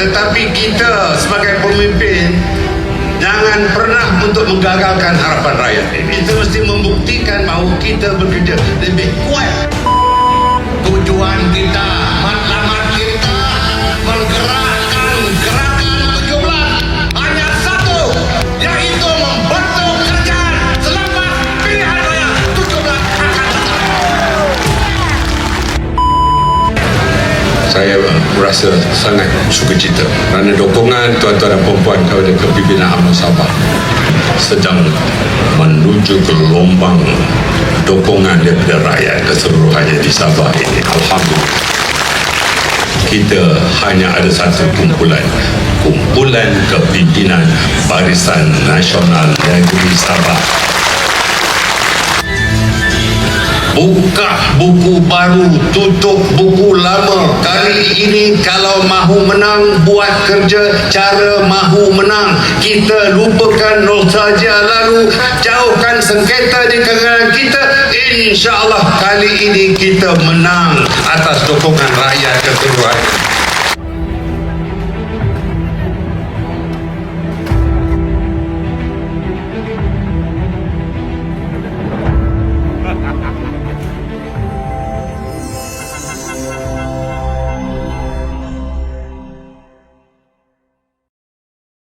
tetapi kita sebagai pemimpin jangan pernah untuk menggagalkan harapan rakyat. Kita mesti membuktikan bahawa kita bekerja lebih kuat. Merasa sangat suka cita kerana dokongan tuan-tuan dan perempuan kepada kepimpinan Amal Sabah sedang menuju gelombang dokongan daripada rakyat keseluruhannya di Sabah ini. Alhamdulillah. Kita hanya ada satu kumpulan. Kumpulan kepimpinan Barisan Nasional Negeri Sabah buka buku baru tutup buku lama. Kali ini kalau mahu menang buat kerja cara mahu menang. Kita lupakan nostalgia lalu jauhkan sengketa di kalangan kita. Insyaallah kali ini kita menang atas dukungan rakyat keseluruhan Ha ha ha!